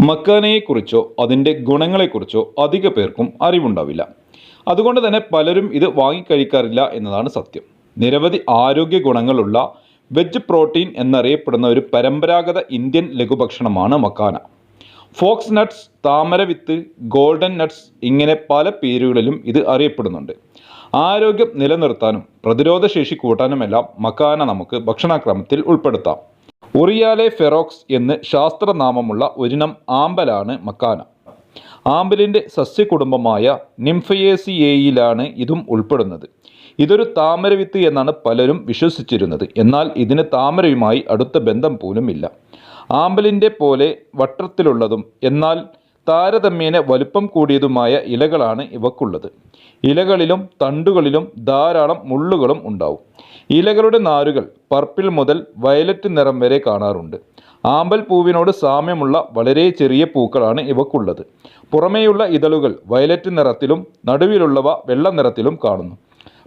മക്കാനയെക്കുറിച്ചോ അതിന്റെ ഗുണങ്ങളെക്കുറിച്ചോ അധിക പേർക്കും അറിവുണ്ടാവില്ല. അതുകൊണ്ട് തന്നെ പലരും ഇത് വാങ്ങിക്കഴിക്കാറില്ല എന്നതാണ് സത്യം. നിരവധി ആരോഗ്യ ഗുണങ്ങളുള്ള വെജ് പ്രോട്ടീൻ എന്നറിയപ്പെടുന്ന ഒരു പരമ്പരാഗത ഇന്ത്യൻ ലഘുഭക്ഷണമാണ് മക്കാന. ഫോക്സ് നട്ട്സ് താമരവിത്ത് ഗോൾഡൻ നട്ട്സ് ഇങ്ങനെ പല പേരുകളിലും ഇത് അറിയപ്പെടുന്നുണ്ട്. ആരോഗ്യം നിലനിർത്താനും പ്രതിരോധശേഷി കൂട്ടാനുമെല്ലാം മക്കാന നമുക്ക് ഭക്ഷണക്രമത്തിൽ ഉൾപ്പെടുത്താം. ഉറിയാലെ ഫെറോക്സ് എന്ന് ശാസ്ത്രനാമമുള്ള ഒരിനം ആമ്പലാണ് മക്കാന. ആമ്പലിന്റെ സസ്യകുടുംബമായ നിംഫയേസിയേയിലാണ് ഇതും ഉൾപ്പെടുന്നത്. ഇതൊരു താമരവിത്ത് എന്നാണ് പലരും വിശ്വസിച്ചിരുന്നത്. എന്നാൽ ഇതിന് താമരയുമായി അടുത്ത ബന്ധം പോലും ഇല്ല. ആമ്പലിന്റെ പോലെ വട്ടത്തിലുള്ളതും എന്നാൽ താരതമ്യേന വലുപ്പം കൂടിയതുമായ ഇലകളാണ് ഇവക്കുള്ളത്. ഇലകളിലും തണ്ടുകളിലും ധാരാളം മുള്ളുകളും ഉണ്ടാവും. ഇലകളുടെ നാരുകൾ പർപ്പിൾ മുതൽ വയലറ്റ് നിറം വരെ കാണാറുണ്ട്. ആമ്പൽ പൂവിനോട് സാമ്യമുള്ള വളരെ ചെറിയ പൂക്കളാണ് ഇവക്കുള്ളത്. പുറമേയുള്ള ഇതളുകൾ വയലറ്റ് നിറത്തിലും നടുവിലുള്ളവ വെള്ള നിറത്തിലും കാണുന്നു.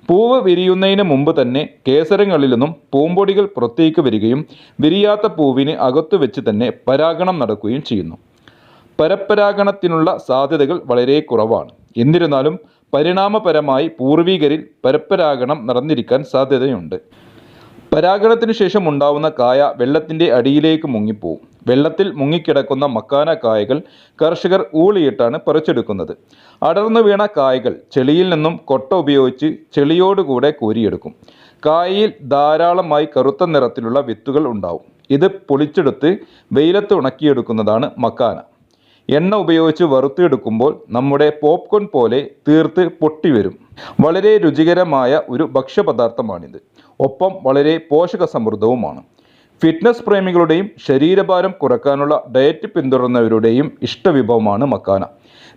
പൂവ് വിരിയുന്നതിന് മുമ്പ് തന്നെ കേസരങ്ങളിൽ നിന്നും പൂമ്പൊടികൾ പുറത്തേക്ക് വരികയും വിരിയാത്ത പൂവിന് അകത്തു വെച്ച് തന്നെ പരാഗണം നടക്കുകയും ചെയ്യുന്നു. പരപ്പരാഗണത്തിനുള്ള സാധ്യതകൾ വളരെ കുറവാണ്. എന്നിരുന്നാലും പരിണാമപരമായി പൂർവികരിൽ പരപ്പരാഗണം നടന്നിരിക്കാൻ സാധ്യതയുണ്ട്. പരാഗണത്തിനു ശേഷം ഉണ്ടാവുന്ന കായ വെള്ളത്തിന്റെ അടിയിലേക്ക് മുങ്ങിപ്പോവും. വെള്ളത്തിൽ മുങ്ങിക്കിടക്കുന്ന മക്കാന കായകൾ കർഷകർ ഊളിയിട്ടാണ് പറിച്ചെടുക്കുന്നത്. അടർന്നു വീണ കായകൾ ചെളിയിൽ നിന്നും കൊട്ട ഉപയോഗിച്ച് ചെളിയോടുകൂടെ കോരിയെടുക്കും. കായയിൽ ധാരാളമായി കറുത്ത നിറത്തിലുള്ള വിത്തുകൾ ഉണ്ടാവും. ഇത് പൊളിച്ചെടുത്ത് വെയിലത്ത് ഉണക്കിയെടുക്കുന്നതാണ് മക്കാന. എണ്ണ ഉപയോഗിച്ച് വറുത്തെടുക്കുമ്പോൾ നമ്മുടെ പോപ്കോൺ പോലെ തീർത്ത് പൊട്ടിവരും. വളരെ രുചികരമായ ഒരു ഭക്ഷ്യപദാർത്ഥമാണിത്. ഒപ്പം വളരെ പോഷക സമൃദ്ധവുമാണ് ഫിറ്റ്നസ് പ്രേമികളുടെയും ശരീരഭാരം കുറക്കാനുള്ള ഡയറ്റ് പിന്തുടർന്നവരുടെയും ഇഷ്ടവിഭവമാണ് മക്കാന.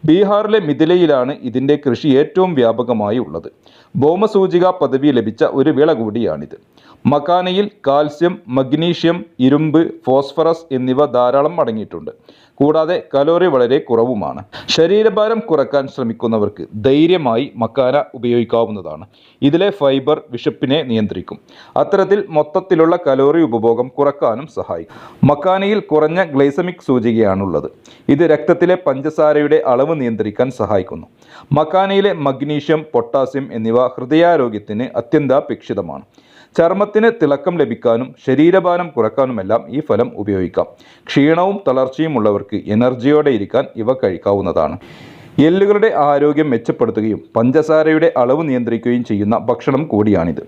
ബീഹാറിലെ മിഥിലയിലാണ് ഇതിന്റെ കൃഷി ഏറ്റവും വ്യാപകമായി ഉള്ളത്. ഭൗമസൂചിക പദവി ലഭിച്ച ഒരു വിള കൂടിയാണിത്. മക്കാനയിൽ കാൽസ്യം മഗ്നീഷ്യം ഇരുമ്പ് ഫോസ്ഫറസ് എന്നിവ ധാരാളം അടങ്ങിയിട്ടുണ്ട്. കൂടാതെ കലോറി വളരെ കുറവുമാണ്. ശരീരഭാരം കുറയ്ക്കാൻ ശ്രമിക്കുന്നവർക്ക് ധൈര്യമായി മക്കാന ഉപയോഗിക്കാവുന്നതാണ്. ഇതിലെ ഫൈബർ വിശപ്പിനെ നിയന്ത്രിക്കും. അത്തരത്തിൽ മൊത്തത്തിലുള്ള കലോറി ഉപഭോഗം കുറക്കാനും സഹായിക്കും. മക്കാനയിൽ കുറഞ്ഞ ഗ്ലൈസമിക് സൂചികയാണുള്ളത്. ഇത് രക്തത്തിലെ പഞ്ചസാരയുടെ അളവ് നിയന്ത്രിക്കാൻ സഹായിക്കുന്നു. മക്കാനയിലെ മഗ്നീഷ്യം പൊട്ടാസ്യം എന്നിവ ഹൃദയാരോഗ്യത്തിന് അത്യന്താപേക്ഷിതമാണ്. ചർമ്മത്തിന് തിളക്കം ലഭിക്കാനും ശരീരഭാരം കുറക്കാനുമെല്ലാം ഈ ഫലം ഉപയോഗിക്കാം. ക്ഷീണവും തളർച്ചയും ഉള്ളവർക്ക് എനർജിയോടെ ഇരിക്കാൻ ഇവ കഴിക്കാവുന്നതാണ്. എല്ലുകളുടെ ആരോഗ്യം മെച്ചപ്പെടുത്തുകയും പഞ്ചസാരയുടെ അളവ് നിയന്ത്രിക്കുകയും ചെയ്യുന്ന ഭക്ഷണം കൂടിയാണിത്.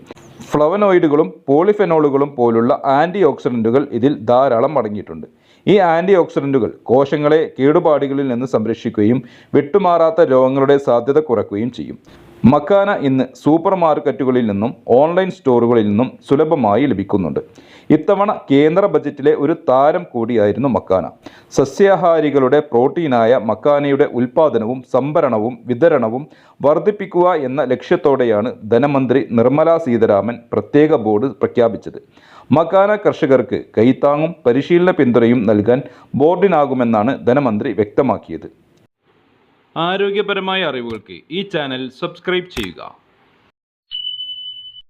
ഫ്ലവനോയിഡുകളും പോളിഫെനോളുകളും പോലുള്ള ആന്റി ഓക്സിഡന്റുകൾ ഇതിൽ ധാരാളം അടങ്ങിയിട്ടുണ്ട്. ഈ ആന്റി ഓക്സിഡന്റുകൾ കോശങ്ങളെ കേടുപാടുകളിൽ നിന്ന് സംരക്ഷിക്കുകയും വിട്ടുമാറാത്ത രോഗങ്ങളുടെ സാധ്യത കുറയ്ക്കുകയും ചെയ്യും. മക്കാന ഇന്ന് സൂപ്പർ മാർക്കറ്റുകളിൽ നിന്നും ഓൺലൈൻ സ്റ്റോറുകളിൽ നിന്നും സുലഭമായി ലഭിക്കുന്നുണ്ട്. ഇത്തവണ കേന്ദ്ര ബജറ്റിലെ ഒരു താരം കൂടിയായിരുന്നു മക്കാന. സസ്യാഹാരികളുടെ പ്രോട്ടീനായ മക്കാനയുടെ ഉൽപ്പാദനവും സംഭരണവും വിതരണവും വർദ്ധിപ്പിക്കുക എന്ന ലക്ഷ്യത്തോടെയാണ് ധനമന്ത്രി നിർമ്മല സീതാരാമൻ പ്രത്യേക ബോർഡ് പ്രഖ്യാപിച്ചത്. മക്കാന കർഷകർക്ക് കൈത്താങ്ങും പരിശീലന പിന്തുണയും നൽകാൻ ബോർഡിനാകുമെന്നാണ് ധനമന്ത്രി വ്യക്തമാക്കിയത്. ആരോഗ്യപരമായ അറിവുകൾക്ക് ഈ ചാനൽ സബ്സ്ക്രൈബ് ചെയ്യുക.